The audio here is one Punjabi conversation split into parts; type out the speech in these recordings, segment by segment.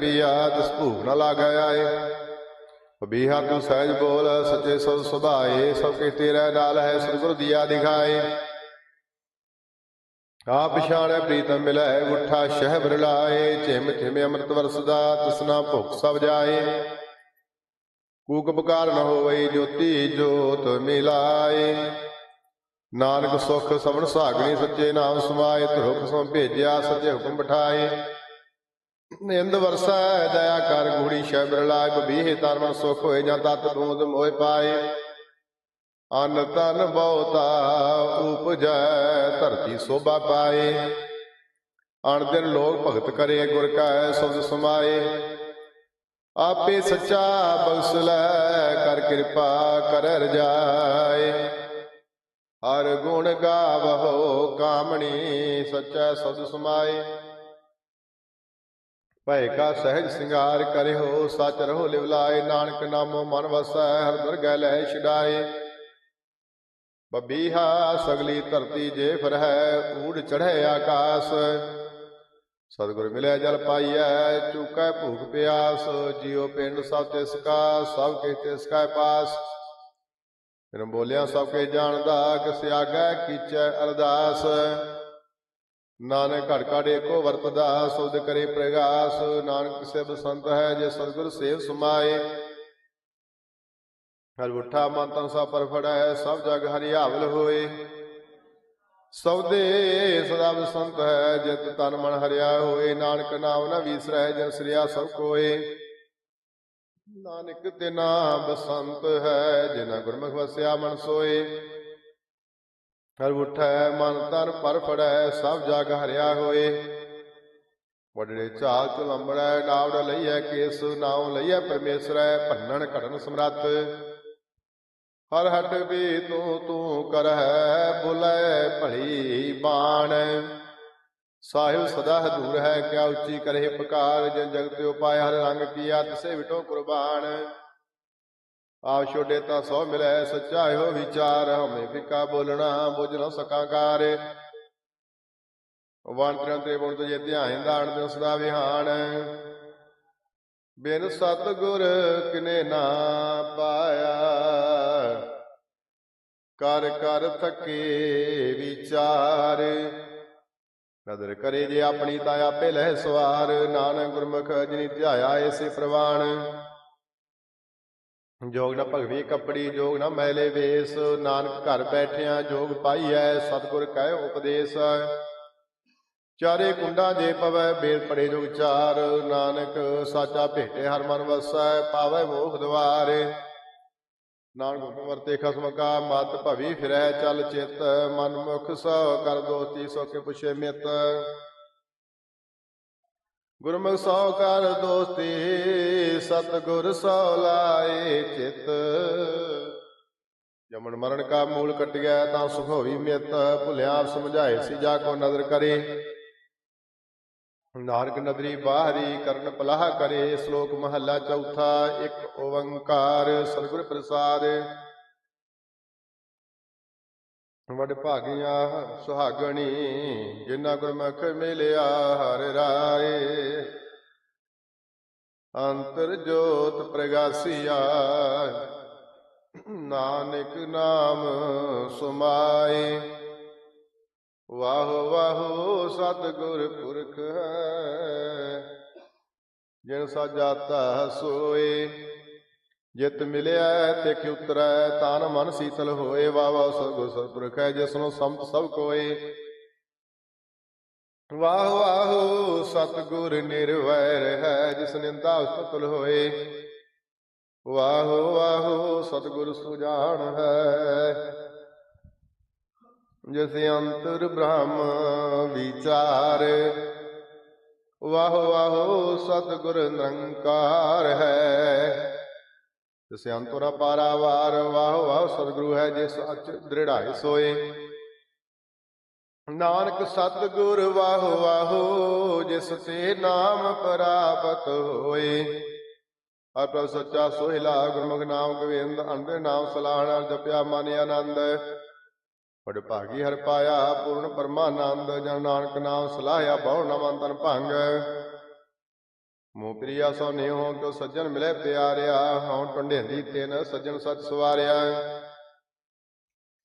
ਪੀਆ ਤਿਸ ਭੂਖ ਨ ਲਾਗੈ ਆਏ। ਬੀਹਾ ਤੂੰ ਸਹਿਜ ਬੋਲ, ਸਚੇ ਸਦ ਸੁਭਾਏ, ਸਭ ਕੇ ਤੇਰਾ ਨਾਲ ਹੈ ਸਤਿਗੁਰ ਦੀਆ ਦਿਖਾਏ। ਆਪ ਪਛਾਣੈ ਪ੍ਰੀਤਮ ਮਿਲੈ, ਉਠਾ ਸ਼ਹਿਬਰ ਲਾਏ ਝਿਮ ਝਿਮ ਅੰਮ੍ਰਿਤ ਵਰਸਦਾ ਤਸਨਾ ਭੁਖ ਸਭ ਜਾਏ। ਕੂਕ ਬਕਾਰ ਨ ਹੋਵਈ ਜੋਤੀ ਜੋਤ ਮਿਲਾਏ। ਨਾਨਕ ਸੁਖ ਸਵਣ ਸਾਗਣੀ, ਸੱਚੇ ਨਾਮ ਸਮਾਏ, ਧਰੁਖ ਸੋ ਭੇਜਿਆ, ਸੱਚੇ ਹੁਕਮ ਬਿਠਾਏ। ਨਿੰਦ ਵਰਸਾ, ਦਇਆ ਕਰ ਗੁੜੀ ਸ਼ਬਰ ਲਾਇ, ਬਬੀਹੇ ਤਨ ਸੁਖ ਹੋਏ ਜਾਂ ਤਤ ਬੂੰਦ ਮੋਇ ਪਾਏ। ਅਨ ਤਨ ਬਹੁਤਾ ਉਪਜੈ, ਧਰਤੀ ਸੋਭਾ ਪਾਏ। ਅਣ ਦਿਨ ਲੋਕ ਭਗਤ ਕਰੇ, ਗੁਰ ਕਾ ਸਬਦ ਸਮਾਏ। ਆਪੇ ਸੱਚਾ ਬਖਸ਼ ਲੈ, ਕਰ ਕਿਰਪਾ ਕਰ ਰਜਾਏ ਹਰ ਗੁਣ ਗਾਵਹੋ ਕਾਮਣੀ, ਸੱਚਾ ਸਬਦ ਸਮਾਏ। ਭੈ ਕਾ ਸਹਿਜ ਸਿੰਗਾਰ ਕਰਿਓ, ਸਚ ਰਹੋ ਲਿਵ ਨਾਨਕ ਨਾਮੋ ਮਨ ਵਸੈ, ਹਰ ਦਰਗਹਿ ਲੈ ਛਡਾਏ। ਬਬੀਹਾ ਸਗਲੀ ਧਰਤੀ ਜੇ ਫਿਰ ਹੈ ਊੜ ਚੜ੍ਹੇ ਆਕਾਸ। ਸਤਿਗੁਰ ਮਿਲਿਆ ਜਲ ਪਾਈਐ, ਚੁਕੈ ਭੂਖ ਪਿਆਸ, ਜਿਉ ਪਿੰਡ ਸਭ ਤਿਸ ਕਾ ਸਭ ਕੇ ਤਿਸ ਕਾ ਪਾਸ। ਫਿਰ ਬੋਲਿਆ ਸਭ ਕੇ ਜਾਣਦਾ, ਕਿਸ ਆਗੈ ਕੀਚੈ ਅਰਦਾਸ। ਨਾਨਕ ਘੜ ਘੜ ਏਕੋ ਵਰਤਦਾ ਸਬਦ ਕਰੇ ਪ੍ਰਗਾਸ। ਨਾਨਕ ਕਿਸੇ ਸੰਤ ਹੈ ਜੇ ਸਤਿਗੁਰ ਸੇਵ ਸਮਾਏ। ਹਰ ਉਠਾ ਮਨ ਤਨ ਸਭ ਪਰ ਸਭ ਜਗ ਹਰਿਆਵਲ ਹੋਏ। ਸਬਦੇ ਸਦਾ ਬਸੰਤ ਹੈ, ਜਿਤ ਤਨ ਮਨ ਹਰਿਆ ਹੋਏ। ਨਾਨਕ ਨਾਮ ਨਾ ਵੀਸਰੈ, ਜਨ ਸ੍ਰਿਆ ਸਭ ਕੋਏ। ਨਾਨਕ ਤੇ ਨਾਮ ਬਸੰਤ ਹੈ ਜਿਨਾ ਗੁਰਮੁਖ ਵਸਿਆ ਮਨ ਸੋਏ। ਹਰ ਉਠੈ ਮਨ ਤਨ ਪਰ ਫੜੈ, ਸਭ ਜਗ ਹਰਿਆ ਹੋਏ। ਵਡੜੇ ਚਾਲ ਚਲੰਬੜੈ ਨਾਵੜ ਲਈਐ ਕੇਸ, ਨਾਉ ਲਈਐ ਪਰਮੇਸ਼ਰੈ, ਭੰਨਣ ਘੜਨ ਸਮਰੱਥ। ਹਰ ਹਟ ਵੀ ਤੂੰ ਤੂੰ ਕਰਹਿ, ਬੁਲੇ ਭਲੀ ਬਾਣ। ਸਾਹਿਬ ਸਦਾ ਹਦੂਰ ਹੈ, ਕਿਆ ਉੱਚੀ ਕਰੇ ਪੁਕਾਰ, ਜਨ ਜਗਤ ਉਪਾਇ ਹਰ ਰੰਗ ਕੀਆ, ਤਿਸੇ ਵਿਟੋ ਕੁਰਬਾਨ। ਆਪ ਛੋਡੇ ਤਾਂ ਸੋ ਮਿਲੈ, ਸੱਚਾ ਹੋ ਵਿਚਾਰ। ਹਮੇ ਫਿਕਾ ਬੋਲਣਾ, ਬੁਝ ਨ ਸਕਾਂ ਕਾਰ। ਤੇ ਬੁਣ ਤੇ ਧਿਆਨ ਦਾਣ ਤੇ ਸਦਾ ਵਿਹਾਨ। ਬਿਨ ਸਤ ਗੁਰ ਕਿਨੇ ਨਾ ਪਾਇਆ। ਕਰ ਕਰ ਥਕੇ ਵਿਚਾਰ। ਨਦਰ ਕਰੇ ਜੇ ਆਪਣੀ ਤਾਂ ਆਪੇ ਲਹਿ ਸਵਾਰ। ਨਾਨਕ ਗੁਰਮੁਖ ਜਿਨੀ ਧਿਆਇਆ, ਏਸੇ ਪ੍ਰਵਾਨ। ਜੋਗ ਨਾ ਭਗਵੀ ਕੱਪੜੀ, ਜੋਗ ਨਾ ਮੈਲੇ ਵੇਸ। ਨਾਨਕ ਘਰ ਬੈਠਿਆਂ ਜੋਗ ਪਾਈਐ, ਸਤਿਗੁਰ ਕਹਿ ਉਪਦੇਸ਼। ਚਾਰੇ ਕੁੰਡਾਂ ਜੇ ਪਵੈ ਬੇਦ ਪੜੇ ਜੁਗ ਚਾਰ। ਨਾਨਕ ਸਾਚਾ ਭੇਟੇ ਹਰ ਮਨ ਵਸੈ, ਪਾਵੈ ਮੋਖ ਦਵਾਰੇ। ਨਾਨਕ ਹੁਕਮ ਵਰਤੇ ਖਸਮ ਕਾ, ਮਤ ਭਵੀ ਫਿਰੈ ਚਲ ਚਿਤ। ਮਨ ਮੁਖ ਸੋ ਕਰ ਦੋਸਤੀ, ਸੋ ਕੇ ਪੁਛੇ ਮਿਤ। ਗੁਰਮੁਖ ਸੋ ਕਰ ਦੋਸਤੀ, ਸਤਿਗੁਰ ਸੋ ਲਾਏ ਚਿਤ। ਜਮਨ ਮਰਨ ਕਾ ਮੂਲ ਕਟਿਆ, ਤਾਂ ਸੁਖ ਹੋਈ ਮਿਤ। ਭੁਲਿਆ ਸਮਝਾਏ ਸੀ, ਜਾ ਕੋ ਨਦਰ ਕਰੇ। ਨਾਨਕ ਨਦਰੀ ਬਾਹਰੀ ਕਰਨ ਪਲਾਹ ਕਰੇ, ਸ਼ਲੋਕ ਮਹੱਲਾ ਚੌਥਾ, ਇੱਕ ਓੰਕਾਰ। ਸਤਿਗੁਰ ਪ੍ਰਸਾਦ ਵਡ ਭਾਗੀਆਂ ਸੁਹਾਗਣੀ ਜਿਨ੍ਹਾਂ ਗੁਰਮੁਖ ਮਿਲਿਆ ਹਰ ਰਾਏ। ਅੰਤਰ ਜੋਤ ਪ੍ਰਗਾਸੀਆ, ਨਾਨਕ ਨਾਮ ਸੁਮਾਏ। ਵਾਹੋ ਵਾਹ ਸਤਿਗੁਰ ਪੁਰਖ ਹੈ, ਜਿਨ ਸਾਜਾਤਾ ਸੋਏ। ਜਿਤ ਮਿਲਿਆ ਤੇ ਕਿ ਉਤਰੈ, ਤਨ ਮਨ ਸੀਤਲ ਹੋਏ ਵਾਵਾ ਸਤਿਗੁਰ ਸਤਪੁਰਖ ਹੈ ਜਿਸ ਨੂੰ ਸੰਤ ਸਭ ਕੋਏ। ਵਾਹ ਵਾਹ, ਸਤਿਗੁਰ ਨਿਰਵੈਰ ਹੈ, ਜਿਸ ਨਿੰਦਾ ਉਸਤਲ ਹੋਏ। ਵਾਹ ਵਾਹ, ਸਤਿਗੁਰ ਸੁਜਾਨ ਹੈ, ਜਿਸ ਅੰਤਰ ਬ੍ਰਹਮ ਵਿਚਾਰ। ਵਾਹ ਵਾਹ, ਸਤਿਗੁਰ ਨਿਰੰਕਾਰ ਹੈ ਜਿਸ ਅੰਤਰਾ ਪਾਰਾਵਾਰ ਵਾਹ ਵਾਹ ਸਤਿਗੁਰੂ ਹੈ ਜਿਸ ਅਚ ਦ੍ਰਿੜਾਏ ਸੋਏ। ਨਾਨਕ ਸਤਿਗੁਰ ਵਾਹ ਵਾਹ ਜਿਸ ਤੇ ਨਾਮ ਪ੍ਰਾਪਤ ਹੋਏ। ਹਰ ਪ੍ਰਭ ਸੱਚਾ ਸੋਹਿਲਾ ਗੁਰਮੁਖ ਨਾਮ ਗੋਬਿੰਦ ਅੰਧ ਨਾਮ ਸਲਾਹਣਾ ਜਪਿਆ ਮਨ ਆਨੰਦ। ਬੜ ਭਾਗੀ ਹਰ ਪਾਇਆ ਪੂਰਨ ਪਰਮਾਨੰਦ ਜਨ ਨਾਨਕ ਨਾਮ ਸਲਾਹਿਆ ਬਹੁ ਨਮਨ ਤਨ ਭੰਗ। ਮੂੰ ਪ੍ਰਿਆ ਸੋ ਨਿਉ ਕਿਉ ਸੱਜਣ ਮਿਲੇ ਪਿਆਰਿਆ? ਹਉ ਟੰਡੇਂਦੀ ਤਿਨ ਸੱਜਣ ਸਤ ਸਵਾਰਿਆ।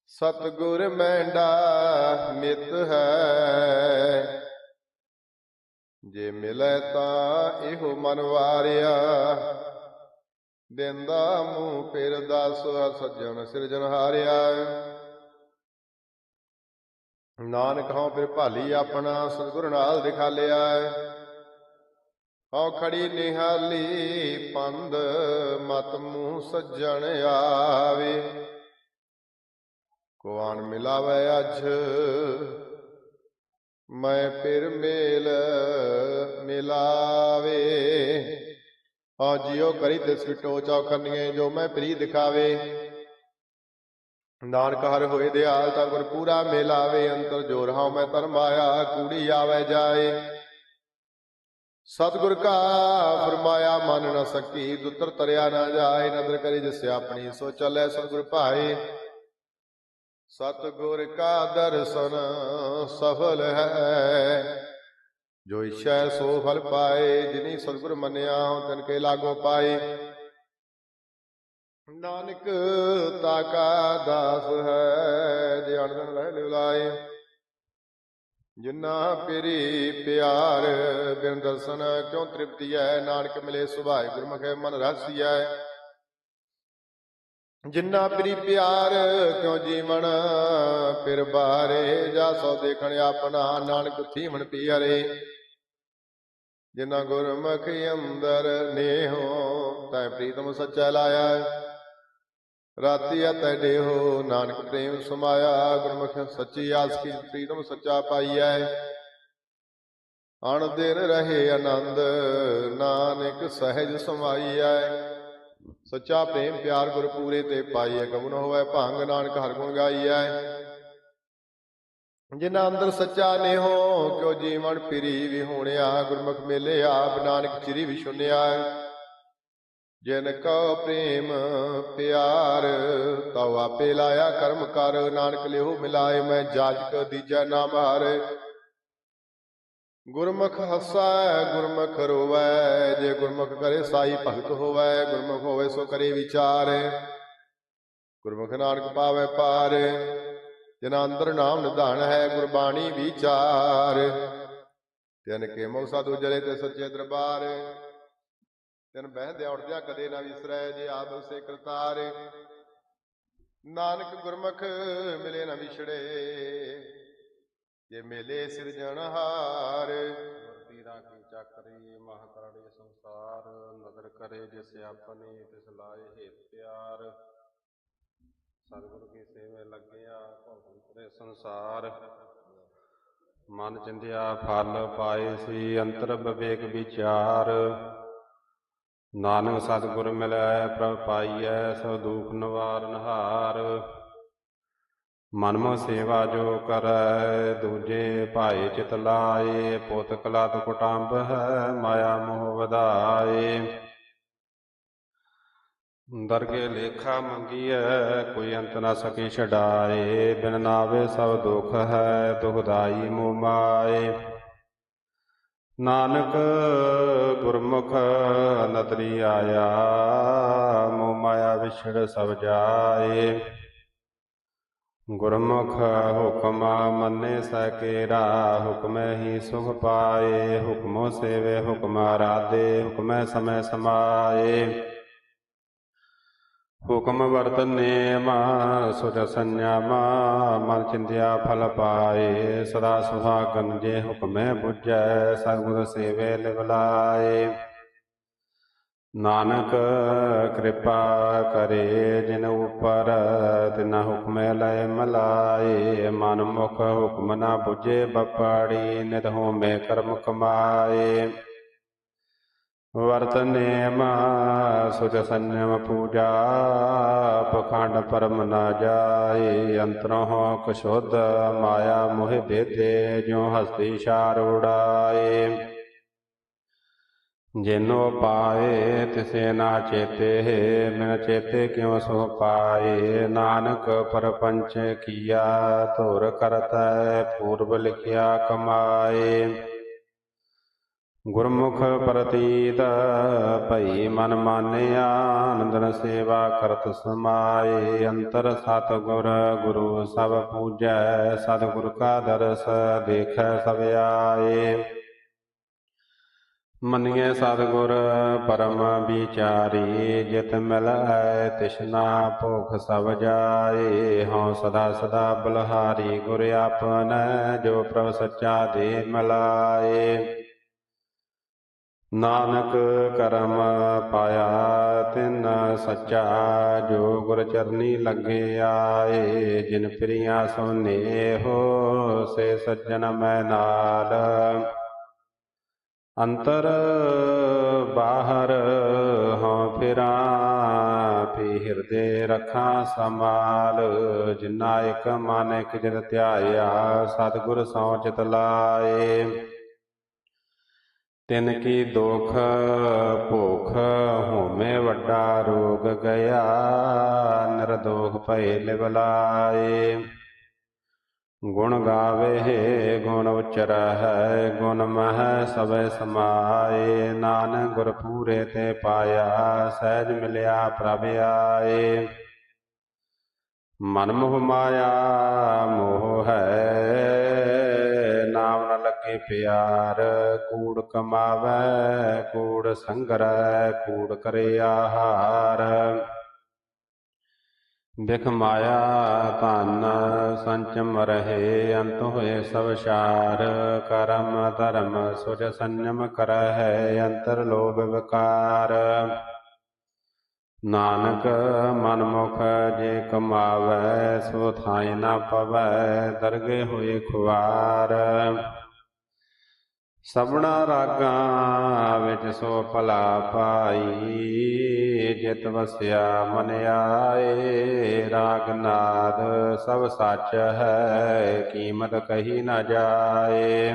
ਸਤਗੁਰ ਮੈਂਡਾ ਮਿਤ ਹੈ। ਜੇ ਮਿਲੇ ਤਾਂ ਇਹੋ ਮਨ ਵਾਰਿਆ। ਦਿੰਦਾ ਮੂੰਹ ਫਿਰ ਦਸ ਸੱਜਣ ਸਿਰਜਣ ਹਾਰਿਆ। ਨਾਨਕ ਹਉ ਫਿਰ ਭਾਲੀ ਆਪਣਾ, ਸਤਿਗੁਰ ਨਾਲ ਦਿਖਾ ਲਿਆ ਹਉ ਖੜੀ ਨਿਹਾਲੀ ਪੰਦ ਮਤ ਮੂੰਹ ਸੱਜਣ ਆਵੇ। ਕੋਆਨ ਮਿਲਾਵੇ ਅਜ, ਮੈਂ ਫਿਰ ਮੇਲ ਮਿਲਾਵੇ। ਹਾਂ ਜਿਉ ਕਰੀ ਤਿਸ ਵਿਟੋ ਚੌਖਨੀਏ ਜੋ ਮੈਂ ਪ੍ਰੀ ਦਿਖਾਵੇ। ਨਾਨਕ ਹਰ ਹੋਏ ਦਿਆਲ ਤਾਂ ਗੁਰ ਪੂਰਾ ਮਿਲਾਵੇ, ਅੰਤਰ ਜੋਰ ਹਉ ਮੈਂ ਧਰਮਾਇਆ, ਕੂੜੀ ਆਵੇ ਜਾਏ। ਸਤਿਗੁਰ ਕਾ ਫਰਮਾਇਆ, ਮਨ ਨ ਸਕੀ, ਦੁੱਤਰ ਤਰਿਆ ਨਾ ਜਾਏ, ਨਦਰ ਕਰੀ ਜਿਸ ਆਪਣੀ, ਸੋ ਚੱਲੇ ਸਤਿਗੁਰ ਭਾਏ। ਸਤਿਗੁਰ ਕਾ ਦਰਸ਼ਨ ਸਫਲ ਹੈ, ਜੋ ਇਛੈ ਸੋ ਫਲ ਪਾਏ, ਜਿਨੀ ਸਤਿਗੁਰ ਮੰਨਿਆ ਤਨ ਕੇ ਲਾਗੋ ਪਾਏ। ਨਾਨਕ ਤਾ ਕਾ ਦਾਸ ਹੈ, ਜੇ ਅਣਦਨ ਰਹਿ ਲਿਵਲਾਏ। ਜਿਨਾ ਪਿਰੀ ਪਿਆਰ ਬਿਨ ਦਰਸ਼ਨ ਕਿਉ ਤ੍ਰਿਪਤੀ ਹੈ ਨਾਨਕ ਮਿਲੇ ਸੁਭਾਏ ਗੁਰਮੁਖੇ ਮਨ ਰਸੀਐ ਜਿੰਨਾ ਪ੍ਰੀ ਪਿਆਰ ਕਿਉ ਜੀਵਨ ਫਿਰ ਬਾਰੇ, ਜਾ ਸੋ ਦੇਖਣ ਆਪਣਾ ਨਾਨਕ ਥੀਵਣ ਪਿਆਰੇ। ਜਿਨਾ ਗੁਰਮੁਖ ਅੰਦਰ ਨੇਹੋ, ਤੈ ਪ੍ਰੀਤਮ ਸੱਚਾ ਲਾਇਆ। ਰਾਤੀ ਅਤੈ ਦੇਹੋ ਨਾਨਕ ਪ੍ਰੇਮ ਸਮਾਇਆ, ਗੁਰਮੁਖ ਸੱਚੀ ਆਸ ਕੀ ਪ੍ਰੀਤਮ ਸੱਚਾ ਪਾਈਐ। ਅਣ ਦਿਨ ਰਹੇ ਆਨੰਦ, ਨਾਨਕ ਸਹਿਜ ਸਮਾਈਐ। ਸੱਚਾ ਪ੍ਰੇਮ ਪਿਆਰ ਗੁਰ ਪੂਰੇ ਤੇ ਪਾਈਐ, ਗਮਨ ਹੋਵੇ ਭੰਗ, ਨਾਨਕ ਹਰ ਗੁਣ ਗਾਈਐ। ਜਿਨ੍ਹਾਂ ਅੰਦਰ ਸੱਚਾ ਨੇਹੋ, ਕਿਉ ਜੀਵਨ ਫਿਰੀ ਵੀ ਹੋਣਿਆ ਗੁਰਮੁਖ ਮੇਲੇ ਆਪ ਨਾਨਕ ਚਿਰੀ ਵੀ ਸੁਨਿਆ ਜਿਨ ਕੋ ਪ੍ਰੇਮ ਪਿਆਰ ਤਉ ਆਪੇ ਲਾਇਆ ਕਰਮ ਕਰ। ਨਾਨਕ ਲਿਓ ਮਿਲਾਏ, ਮੈਂ ਜਾਜਕ ਦੀਜੈ ਨਾਮ ਹਾਰੇ ਗੁਰਮੁਖ ਹੱਸੈ, ਗੁਰਮੁਖ ਰੋਵੈ, ਜੇ ਗੁਰਮੁਖ ਕਰੇ ਸਾਈ ਭਗਤ ਹੋਵੈ, ਗੁਰਮੁਖ ਹੋਵੇ ਸੋ ਕਰੇ ਵਿਚਾਰ। ਗੁਰਮੁਖ ਨਾਨਕ ਪਾਵੇ ਪਾਰ, ਜਿਨਾ ਅੰਦਰ ਨਾਮ ਨਿਧਾਨ ਹੈ, ਗੁਰਬਾਣੀ ਵਿਚਾਰ। ਤਿਨ ਕੇ ਮੋ ਸਾਧੂ ਜਲੇ ਤੇ ਸੱਚੇ ਦਰਬਾਰ। ਤਿਨ ਬਹਿੰਦਿਆਂ ਉੱਠਦਿਆਂ ਕਦੇ ਨਾ ਵਿਸਰੈ ਜੇ ਆਦਮ ਸੇ ਕਰਤਾਰ। ਨਾਨਕ ਗੁਰਮੁਖ ਮਿਲੇ ਨਾ ਵਿਛੜੇ, ਜੇ ਮੇਲੇ ਸਿਰਜਣਹਾਰ ਤੀਰਾ ਕੀ ਚੱਕਰੀ ਮਹ ਕਰੜੇ ਸੰਸਾਰ, ਨਦਰ ਕਰੇ ਜਿਸ ਆਪਨੇ ਤਿਸ ਲਾਏ ਹੇਤ ਪਿਆਰ। ਸਤਿਗੁਰ ਕੀ ਸੇਵੇ ਲੱਗਿਆ ਭਉ ਕਰੇ ਸੰਸਾਰ। ਮਨ ਚਿੰਦਿਆ ਫਲ ਪਾਏ ਸੀ ਅੰਤਰ ਵਿਵੇਕ ਵਿਚਾਰ। ਨਾਨਕ ਸਤਿਗੁਰ ਮਿਲੈ, ਪ੍ਰਭ ਪਾਈਐ ਸੋ ਦੁਖ ਨਿਵਾਰਨ ਹਾਰ। ਮਨਮੋ ਸੇਵਾ ਜੋ ਕਰੈ, ਦੂਜੇ ਭਾਏ ਚਿਤ ਲਾਏ, ਪੁੱਤ ਕਲਤ ਕੁਟੰਬ ਹੈ, ਮਾਇਆ ਮੋਹ ਵਧਾਏ। ਦਰਗੇ ਲੇਖਾ ਮੰਗੀਐ, ਕੋਈ ਅੰਤ ਨਾ ਸਕੇ ਛਡਾਏ। ਬਿਨ ਨਾਵੇ ਸਭ ਦੁਖ ਹੈ, ਦੁਖਦਾਈ ਮੋਹ ਮਾਏ। ਨਾਨਕ ਗੁਰਮੁਖ ਨਤਰੀ ਆਇਆ, ਮੋਹ ਮਾਇਆ ਵਿਛੜ ਸਭ ਜਾਏ। ਗੁਰਮੁਖ ਹੁਕਮ ਮੰਨੇ ਸਕੇਰਾ ਹੁਕਮੈ ਹੀ ਸੁਖ ਪਾਏ। ਹੁਕਮੋ ਸੇਵੇ ਹੁਕਮ ਰਾਦੇ ਹੁਕਮੈ ਸਮੈ ਸਮਾਏ। ਹੁਕਮ ਵਰਤਨੇ ਮਾ, ਸੁਜ ਸੰਯਮਾ ਮਨ ਚਿੰਤਿਆ ਫਲ ਪਾਏ, ਸਦਾ ਸੁਹਾਗਨ ਜੇ ਹੁਕਮੈ ਬੁਝੈ ਸਤਿਗੁਰ ਸੇਵੇ ਲਿਵ ਨਾਨਕ ਕਿਰਪਾ ਕਰੇ ਜਿਨ ਉਪਰ ਤਿਨਾ ਹੁਕਮੈ ਲੈ ਮਲਾਏ, ਮਨ ਮੁਖ ਹੁਕਮ ਨਾ 부ਝੇ ਬਪਾੜੀ ਨਿਤ ਹੋਮੇ ਕਰਮ ਕਮਾਏ। ਵਰਤਨੇ ਮਾ ਸੁਚ ਸੰਯਮ ਪੂਜਾ, ਪਖੰਡ ਪਰਮ ਨਾ ਜਾਏ। ਅੰਤਰੋਂ ਕਸ਼ੁੱਧ ਮਾਇਆ ਮੋਹਿ ਬੇਦੇ ਜਿਉ ਹਸਤੀ ਛਾਰ ਉਡਾਏ। ਜਿਨੋ ਪਾਏ, ਤਿਸੇ ਨਾ ਚੇਤੇ, ਬਿਨ ਚੇਤੇ ਕਿਉ ਸੋ ਪਾਏ। ਨਾਨਕ ਪਰਪੰਚ ਕੀਆ ਧੁਰ ਕਰਤੈ, ਪੂਰਬ ਲਿਖਿਆ ਕਮਾਏ। ਗੁਰਮੁਖ ਪ੍ਰਤੀਤ, ਭਈ ਮਨ ਮਾਨਿਆ ਆਨੰਦਨ ਸੇਵਾ ਕਰਤ ਸਮਾਏ। ਅੰਤਰ ਸਤ ਗੁਰ ਗੁਰੂ ਸਭ ਪੂਜੈ, ਸਤਿਗੁਰ ਕਾ ਦਰਸ ਦੇਖੈ ਸਭ ਆਏ। ਮੰਨੀਏ ਸਤਿਗੁਰ, ਪਰਮ ਵਿਚਾਰੀ, ਜਿਤ ਮਿਲੈ ਤਿਸ਼ਨਾ ਭੁਖ ਸਭ ਜਾਏ। ਹਉ ਸਦਾ ਸਦਾ ਬਲਹਾਰੀ ਗੁਰ ਆਪਨੈ, ਜੋ ਪ੍ਰਭ ਸੱਚਾ ਦੇ ਮਲਾਏ। ਨਾਨਕ ਕਰਮ ਪਾਇਆ, ਤਿਨ ਸੱਚਾ ਜੋ ਗੁਰ ਚਰਨੀ ਲੱਗੇ ਆਏ, ਜਿਨ ਪ੍ਰਿਆ ਸੋਨੇ ਹੋ, ਸੇ ਸੱਜਣ ਮੈਂ ਨਾਲ। ਅੰਤਰ ਬਾਹਰ ਹਉ ਫਿਰਾਂ ਪੀ ਹਿਰਦੇ ਰੱਖਾਂ ਸਮਾਲ ਜਿਨਾ ਇਕ ਮਨ ਇਕ ਜਿਤ ਧਿਆਇਆ, ਸਤਿਗੁਰ ਸੌ ਚਿਤ ਲਾਏ। ਤਿਨ ਕੀ ਦੁਖ ਭੁਖ ਹੋਮੇ ਵੱਡਾ ਰੋਗ ਗਿਆ ਨਿਰਦੋਖ ਭਏ ਲਿਵ ਗੁਣ ਗਾਵੇ ਗੁਣ ਉਚਰਹਿ ਗੁਣ ਮਹਿ ਸਭੈ ਸਮਾਏ। ਨਾਨਕ ਗੁਰ ਪੂਰੇ ਤੇ ਪਾਇਆ, ਸਹਿਜ ਮਿਲਿਆ ਪ੍ਰਭ ਆਏ। ਮਨ ਮੋਹ ਮਾਇਆ, ਮੋਹ ਹੈ ਨਾਮ ਪਿਆਰ, ਕੂੜ ਕਮਾਵੈ, ਕੂੜ ਸੰਗਰੈ, ਕੂੜ ਕਰੇ ਆਹਾਰ। ਬਿਖ ਮਾਇਆ ਧਨ ਸੰਚਮ ਰਹੇ ਅੰਤ ਹੋਏ ਸਭ ਸ਼ਾਰ। ਕਰਮ ਧਰਮ ਸੁਜ ਸੰਯਮ ਕਰਹਿ, ਅੰਤਰ ਲੋਭ ਵਿਕਾਰ। ਨਾਨਕ ਮਨਮੁਖ ਜੇ ਕਮਾਵੈ, ਸੋ ਥਾਇ ਨਾ ਪਵੈ, ਦਰਗੇ ਹੋਏ ਖੁਆਰ ਸਭਨਾ ਰਾਗਾਂ ਵਿੱਚ ਸੋ ਭਲਾ ਪਾਈ ਜਿਤ ਵਸਿਆ ਮਨ ਆਏ, ਰਾਗ ਨਾਦ ਸਭ ਸੱਚ ਹੈ, ਕੀਮਤ ਕਹੀ ਨਾ ਜਾਏ।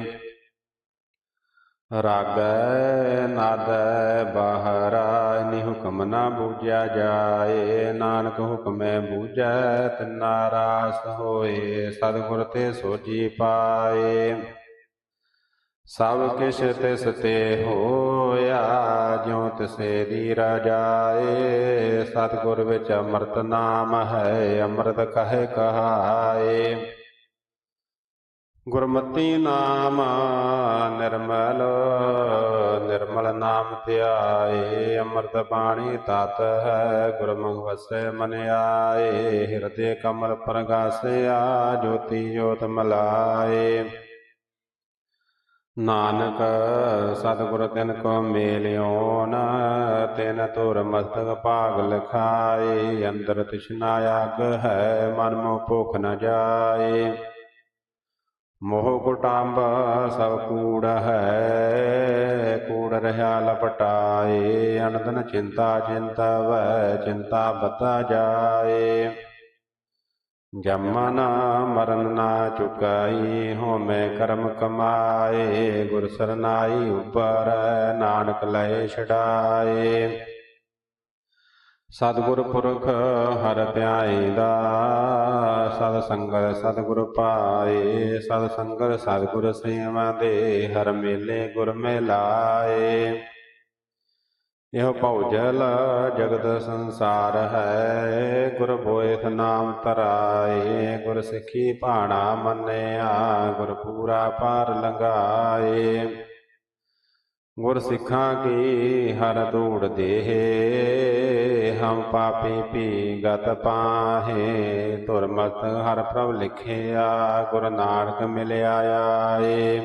ਰਾਗੈ ਨਾਦੈ ਬਾਹਰਾ ਨਿ ਹੁਕਮ ਨਾ ਬੂਝਿਆ ਜਾਏ। ਨਾਨਕ ਹੁਕਮੈ ਬੂਝੈ ਤਿਨਾ ਰਾਸ ਹੋਏ, ਸਤਿਗੁਰ ਤੇ ਸੋਜੀ ਪਾਏ। ਸਭ ਕਿਛ ਤਿਸ ਤੇ ਹੋਇਆ, ਜਿਉ ਤਿਸੇ ਦੀ ਰਾਜਾਏ। ਸਤਿਗੁਰ ਵਿੱਚ ਅੰਮ੍ਰਿਤ ਨਾਮ ਹੈ, ਅੰਮ੍ਰਿਤ ਕਹੇ ਕਹਾਏ। ਗੁਰਮਤੀ ਨਾਮ ਨਿਰਮਲ ਨਿਰਮਲ ਨਾਮ ਧਿਆਏ। ਅੰਮ੍ਰਿਤ ਬਾਣੀ ਤਤ ਹੈ, ਗੁਰਮੁਖ ਵਸੈ ਮਨ ਆਏ। ਹਿਰਦੇ ਕਮਲ ਪ੍ਰਗਾਸਿਆ, ਜੋਤੀ ਜੋਤ ਮਲਾਏ। ਨਾਨਕ, ਸਤਿਗੁਰ ਤਿਨ ਕੋ ਮੇਲਿਓ ਨ, ਤਿਨ ਤੁਰ ਮਸਤਕ ਭਾਗ ਲਖਾਏ, ਅੰਦਰ ਤਿਸ਼ਨਾ ਆਗ ਹੈ, ਮਨ ਮੋ ਭੁਖ ਨ ਜਾਏ। ਮੋਹ ਕੁਟੰਬ ਸਭ ਕੂੜ ਹੈ, ਕੂੜ ਰਹਾ ਲਪਟਾਏ, ਅਨੰਦਨ ਚਿੰਤਾ ਚਿੰਤਾ ਵੈ ਚਿੰਤਾ ਬਤਾ ਜਾਏ। ਜਮਨ ਮਰਨ ਨਾ ਚੁਕਾਈ, ਹੋਮੈ ਕਰਮ ਕਮਾਏ, ਗੁਰ ਸਰਨਾਈ ਉਪਰ ਨਾਨਕ ਲਏ ਛਡਾਏ। ਸਤਿਗੁਰ ਪੁਰਖ ਹਰ ਧਿਆਈਦਾ ਸਤ ਸੰਗਤ ਸਤਿਗੁਰ ਪਾਏ, ਸਤ ਸੰਗਤ ਸਤਿਗੁਰ ਸੇਵਾ ਦੇ, ਹਰ ਮੇਲੇ ਗੁਰ ਮਿਲਾਏ। ਇਹ ਭਉਜਲ ਜਗਤ ਸੰਸਾਰ ਹੈ, ਗੁਰ ਬੋਇਥ ਨਾਮ ਤਰਾਏ, ਗੁਰ ਸਿੱਖੀ ਭਾਣਾ ਮੰਨਿਆ, ਗੁਰ ਪੂਰਾ ਪਾਰ ਲੰਘਾਏ। ਗੁਰ ਸਿੱਖਾਂ ਕੀ ਹਰ ਧੂੜ ਦੇਹ, ਹਮ ਪਾਪੀ ਪੀ ਗਤ ਪਾਹੇ, ਧੁਰਮਤ ਹਰ ਪ੍ਰਭ ਲਿਖਿਆ, ਗੁਰ ਨਾਨਕ ਮਿਲਿਆ ਆਏ।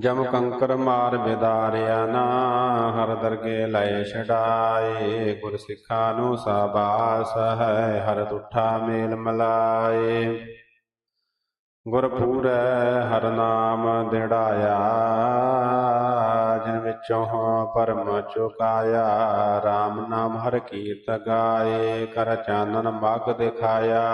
ਜਮ ਕੰਕਰ ਮਾਰ ਵਿਦਾਰਿਆ ਨਾ, ਹਰ ਦਰਗੇ ਲੈ ਛਡਾਏ, ਗੁਰ ਸਿੱਖਾਂ ਨੂੰ ਸਾਬਾਸ ਹੈ, ਹਰ ਤੁਠਾ ਮੇਲ ਮਲਾਏ। ਗੁਰ ਪੂਰੈ ਹਰ ਨਾਮ ਦਿੜਾਇਆ ਜਿਨ ਵਿੱਚੋਂ ਪਰਮ ਚੁਕਾਇਆ RAM ਨਾਮ ਹਰ ਕੀਰਤ ਗਾਏ, ਕਰ ਚਾਨਣ ਮਗ ਦਿਖਾਇਆ।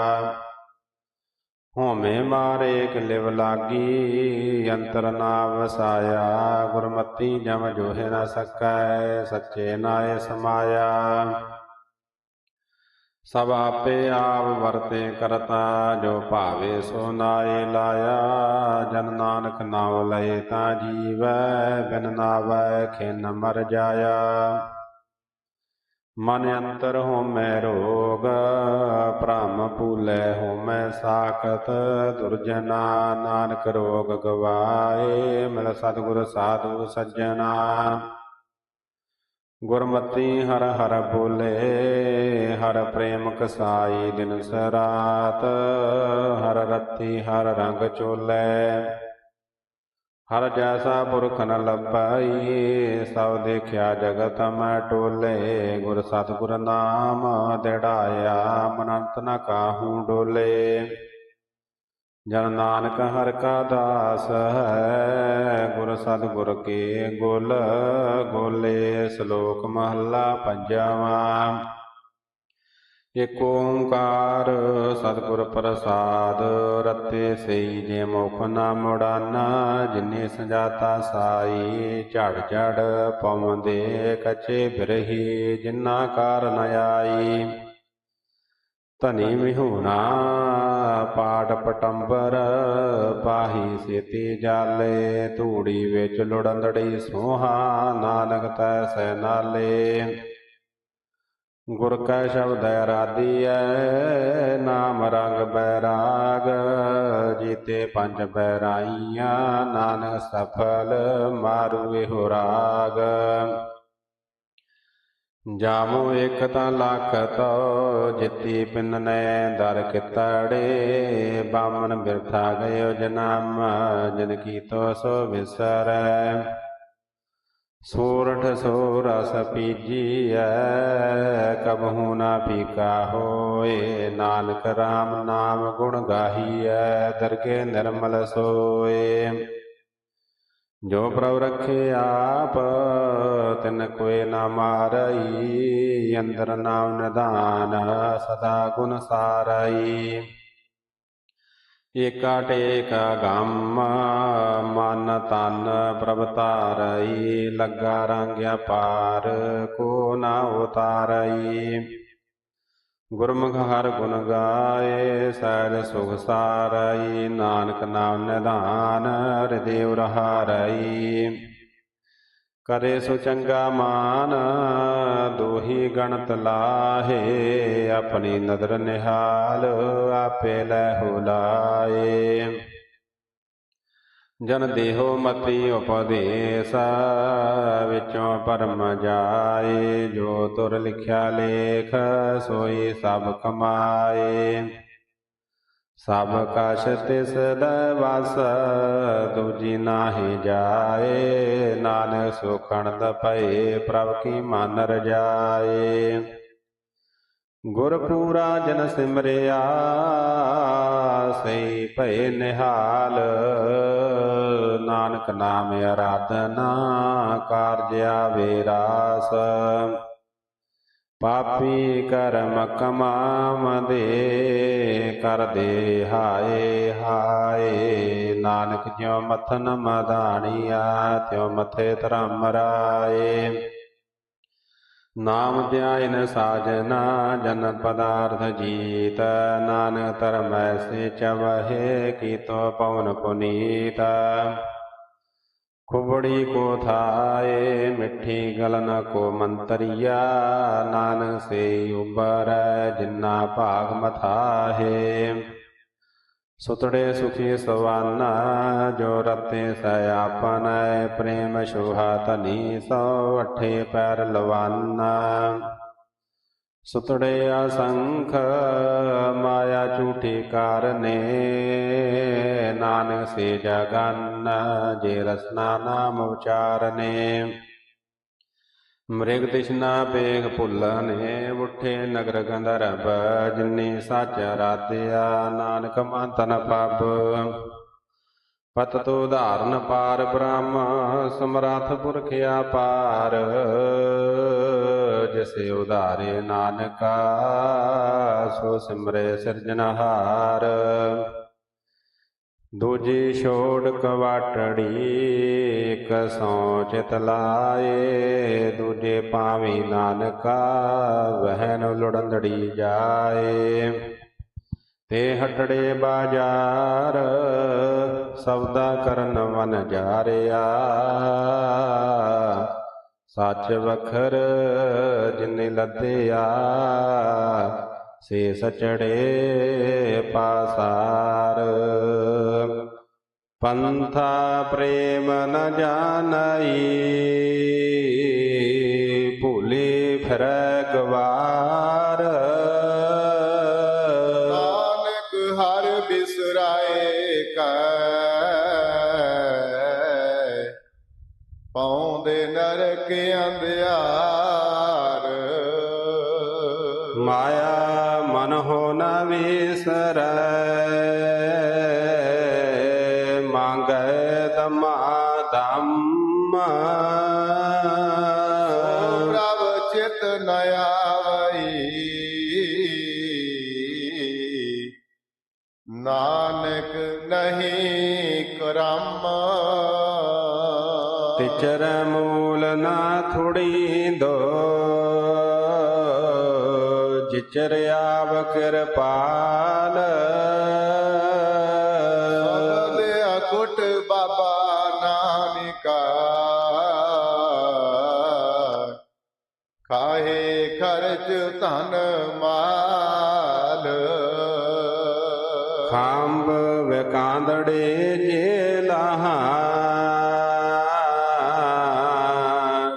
ਹੋਮੇ ਮਾਰੇਕ ਕਿਲਿਵ ਲਾਗੀ, ਅੰਤਰ ਨਾ ਵਸਾਇਆ ਗੁਰਮਤੀ ਜਮ ਜੋਹਿ ਨ ਸਕੈ, ਸੱਚੇ ਨਾਏ ਸਮਾਇਆ। ਸਭ ਆਪੇ ਆਪ ਵਰਤੇ ਕਰਤਾ, ਜੋ ਭਾਵੇ ਸੋ ਨਾਏ ਲਾਇਆ। ਜਨ ਨਾਨਕ ਨਾਮ ਲਏ ਤਾਂ ਜੀਵੈ, ਬਿਨ ਨਾਵੈ ਖਿਨ ਮਰ ਜਾਇਆ। ਮਨ ਅੰਤਰ ਹੋਮੈ ਰੋਗ, ਭ੍ਰਮ ਭੂਲੇ ਹੋਮੈ ਸਾਖਤ ਦੁਰਜਨਾ ਨਾਨਕ ਰੋਗ ਗਵਾਏ, ਮਿਲ ਸਤਿਗੁਰ ਸਾਧੂ ਸੱਜਣਾ। ਗੁਰਮਤੀ ਹਰ ਹਰ ਬੋਲੇ, ਹਰ ਪ੍ਰੇਮ ਕਸਾਈ ਦਿਨ ਸਰਾਤ, ਹਰ ਰੱਤੀ ਹਰ ਰੰਗ ਚੋਲੇ। ਹਰ ਜੈਸਾ ਪੁਰਖ ਨ ਲੱਭਾਈ, ਸਭ ਦੇਖਿਆ ਜਗਤ ਮੈਂ ਟੋਲੇ। ਗੁਰ ਸਤਿਗੁਰ ਨਾਮ ਦਿੜਾਇਆ, ਮਨੰਤ ਨ ਕਾਹੂ ਡੋਲੇ। ਜਨ ਨਾਨਕ ਹਰ ਕਾ ਦਾਸ ਹੈ, ਗੁਰ ਸਤਿਗੁਰ ਕੇ ਗੁਲ ਗੋਲੇ। ਸ਼ਲੋਕ ਮਹੱਲਾ ਪੰਜਵਾਂ। ਏਕ ਓੰਕਾਰ ਸਤਿਗੁਰ ਪ੍ਰਸਾਦ, ਰਤੇ ਸਈ ਜੇ ਮੁਖ ਨਾ ਮੁੜਾਨਾ, ਜਿਨੇ ਸੰਜਾਤਾ ਸਾਈ, ਝੜ ਝੜ ਪਵੰਦੇ ਕਛੇ ਬਿਰਹੀ, ਜਿਨਾ ਕਾਰਨ ਆਈ। ਧਨੀ ਮਿਹੂਣਾ ਪਾਟ ਪਟੰਬਰ, ਪਾਹੀ ਸੇਤੀ ਜਾਲੇ, ਧੂੜੀ ਵਿੱਚ ਲੁੜੰਦੜੀ ਸੋਹਾ, ਨਾਨਕ ਤੈ ਸੈ ਨਾਲੇ। ਗੁਰ ਕੈ ਸ਼ਬਦ ਰਾਦੀਐ ਨਾਮ ਰੰਗ ਬੈਰਾਗ, ਜੀਤੇ ਪੰਜ ਬੈਰਾਈਆਂ, ਨਾਨਕ ਸਫਲ ਮਾਰੂ ਇਹੋ ਰਾਗ। ਜਾਮੋ ਇਕ ਤਾਂ ਲੱਖ ਤੋ, ਜਿੱਤੀ ਪਿੰਨਨੇ ਦਰ ਕਿਤੜੇ ਬਾਮਨ ਬਿਰਥਾ ਗਇਓ ਜਨਮ, ਜਨ ਕੀ ਤੋ ਸੋ ਵਿਸਰੈ। ਸੋਰਠ ਸੋ ਰਸ ਪੀਜੀਐ ਕਬਹੂ ਨਾ ਪੀਕਾ ਹੋਏ, ਨਾਨਕ RAM ਨਾਮ ਗੁਣ ਗਾਹੀਐ, ਦਰਗੇ ਨਿਰਮਲ ਸੋਏ। ਜੋ ਪ੍ਰਭ ਰਖੇ ਆਪ, ਤਿਨ ਕੋਏ ਨਾ ਮਾਰਈ, ਅੰਦਰ ਨਾਮ ਨਿਧਾਨ, ਸਦਾ ਗੁਣ ਸਾਰਈ। ਏਕਾ ਟੇਕ ਗੰਮ, ਮਨ ਤਨ ਪ੍ਰਭ ਧਾਰਈ, ਲੱਗਾ ਰੰਗ ਪਾਰ ਕੋ ਨਾ ਉਤਾਰਈ। ਗੁਰਮੁਖ ਹਰ ਗੁਣ ਗਾਏ, ਸਹਿਜ ਸੁਖ ਸਾਰਈ, ਨਾਨਕ ਨਾਮ ਨਿਧਾਨ ਹਰਿ ਹਿਰਦੇਵ ਰਹਾਰਈ। ਕਰੇ ਸੋ ਚੰਗਾ ਮਾਨ, ਦੋਹੀ ਗਣਤ ਲਾਹੇ, ਆਪਣੀ ਨਦਰ ਨਿਹਾਲ, ਆਪੇ ਲੈ ਹੋ ਲਾਏ ਜਨ ਦੇਹੋ ਮਤੀ ਉਪਦੇਸ, ਵਿੱਚੋਂ ਪਰਮ ਜਾਏ, ਜੋ ਤੁਰ ਲਿਖਿਆ ਲੇਖ, ਸੋਈ ਸਭ ਕਮਾਏ। ਸਭ ਕਛ ਤਿਸ ਦਾ ਵਸ, ਦੂਜੀ ਨਾਹੀ ਜਾਏ। ਨਾਨਕ ਸੁਖਣ ਪਏ ਪ੍ਰਭ ਕੀ ਮਨ ਰਜਾਏ। ਗੁਰ ਪੂਰਾ ਜਨ ਸਿਮਰਿਆ ਸਈ ਭਏ ਨਿਹਾਲ। ਨਾਨਕ ਨਾਮ ਆਰਾਧਨਾ ਕਾਰਜ ਆਵੇ ਰਾਸ। ਪਾਪੀ ਕਰਮ ਕਮਾਮ ਦੇ ਕਰਦੇ ਹਾਏ ਹਾਏ। ਨਾਨਕ ਜਿਉ ਮਥਨ ਮਦਾਣੀਆ ਤਿਉ ਮਥੇ ਧਰਮ ਰਾਏ। ਨਾਮ ਧਿਆਇਨ ਸਾਜਨਾ, ਜਨ ਪਦਾਰਥ ਜੀਤ। ਨਾਨਕ ਧਰਮ ਐਸੇ ਚਵਹਿ, ਕੀਤੋ ਪਵਨ ਪੁਨੀਤ। ਕੁਬੜੀ ਕੋ ਥਾਏ, ਮਿੱਠੀ ਗਲਨ ਕੋ ਮੰਤਰੀਆ। ਨਾਨਕ ਸੇ ਉਬਰੈ ਜਿਨਾ ਭਾਗ ਮਥਾਹੇ। ਸੁਤੜੇ ਸੁਖੀ ਸਵਾਨਾ, ਜੋ ਰਤੇ ਸਿਆਪਨੈ ਪ੍ਰੇਮ ਸ਼ੋਹਾ ਤਨੀ ਸੋ ਅਠੇ ਪੈਰ ਲਵਾਨਾ। ਸੁਤੜਿਆ ਸੰਖ ਮਾਇਆ ਝੂਠੀ ਕਾਰਨੇ। ਨਾਨਕ ਸੇ ਜਗਨ, ਜੇ ਰਸਨਾ ਨਾਮ ਉਚਾਰਨੇ। ਮ੍ਰਿਗ ਤਿਸ਼ਨਾ ਪੇਗ ਭੁੱਲਨੇ, ਉਠੇ ਨਗਰ ਗੰਧਰਵ ਜਿਨੀ ਸੱਚ ਰਾਧਿਆ, ਨਾਨਕ ਮਨ ਤਨ ਪਬ। ਪਤ ਤੋ ਧਾਰਨ ਪਾਰ ਬ੍ਰਹਮ, ਸਮਰੱਥ ਪੁਰਖ ਆਪਾਰ ਜਿਸੇ ਉਧਾਰੇ ਨਾਨਕਾ, ਸੋ ਸਿਮਰੇ ਸਿਰਜਨਹਾਰ ਦੂਜੀ ਛੋੜ ਕਵਾਟੜੀ, ਇਕ ਚਿਤ ਲਾਏ। ਦੂਜੇ ਪਾਵੀ ਨਾਨਕਾ ਵਹਿਨ ਲੁੜੰਦੜੀ ਜਾਏ। ਤੇ ਹਟੜੇ ਬਾਜ਼ਾਰ ਸੌਦਾ ਕਰਨ ਮਨ ਜਾਰਿਆ। ਸੱਚ ਵਖਰ ਜਿਨੇ ਲੱਦਿਆ ਸੇ ਸਚੜੇ ਪਾਸਾਰ। ਪੰਥਾ ਪ੍ਰੇਮ ਨ ਜਾਣਈ ਨ ਵਿਸਰੈ ਮੰਗੈ ਦਮਾ ਦਮ ਪ੍ਰਭ ਚਿਤ ਨ ਆਵਈ। ਨਾਨਕ ਨਹੀਂ ਕਰਮ। ਤਿਚਰ ਮੂਲ ਨਾ ਥੋੜੀ ਦੋ। ਜਿਚਰ ਆਵ ਕਿਰਪਾਲ ਸਬਦ ਅਕੁਟ ਬਾਬਾ ਨਾਨਕਾ ਖਾਹੇ ਖਰਚ ਧਨ ਮਾਲ। ਖਾਂਬ ਵਿਕਾਂਦੜੇ ਜੇ ਲਾਹਾ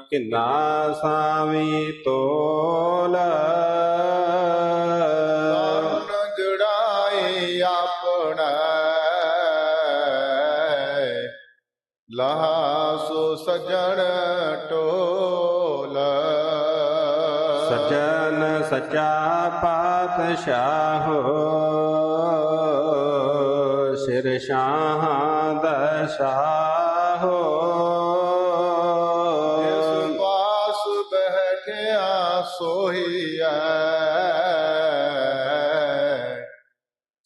ਕਿੰਨਾ ਸਾਵੀ ਤੋਲ। ਸਚਾ ਪਾਤਸ਼ਾਹੋ ਸਿਰ ਸ਼ਾਹਾਂ। ਦਸ਼ਾਹੋ ਜਿਸ ਪਾਸ ਬੈਠਿਆ ਸੋਹੀਐ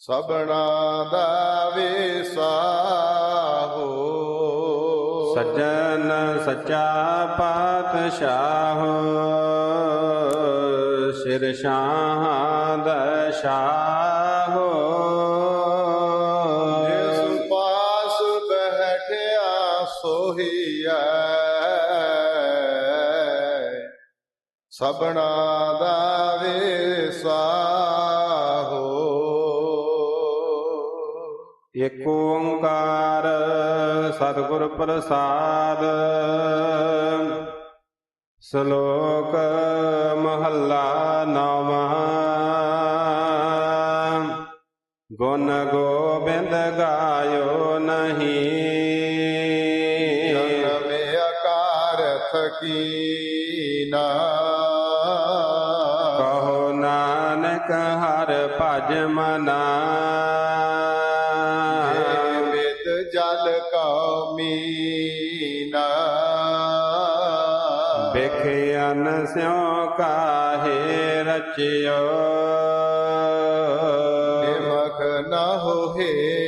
ਸਬਣਾ ਦਾ ਵਿਸਾਹੋ ਸਜਨ ਸਚਾ ਪਾਤਸ਼ਾਹੋ। ਸਿਰ ਸ਼ਾਹਾਂ ਦਸ਼ਾਹੋ ਜਿਸ ਪਾਸ ਬੈਠਿਆ ਸੋਹੀਐ ਸਬਣਾ ਦਾ ਵਿਸਾਹੋ ਏਕ ਓੰਕਾਰ ਸਤਿਗੁਰ ਪ੍ਰਸਾਦ। ਸ਼ਲੋਕ ਮਹੱਲਾ ਨੌਵਾਂ ਗੁਣ ਗੋਬਿੰਦ ਗਾਇਓ ਨਹੀਂ ਜਨਮ ਆਕਾਰ ਥਕੀਨਾ ਕਹੋ ਨਾਨਕ ਹਰ ਭਜ ਮਨਾ ਜੇ ਬਿਦ ਜਲ ਕਉ ਮੀਨਾ ਬਿਖਿਆਨ ਸਿਉ ਕਾਹੇ ਰਚਿਓ? ਨਿਮਖ ਨ ਹੋਏ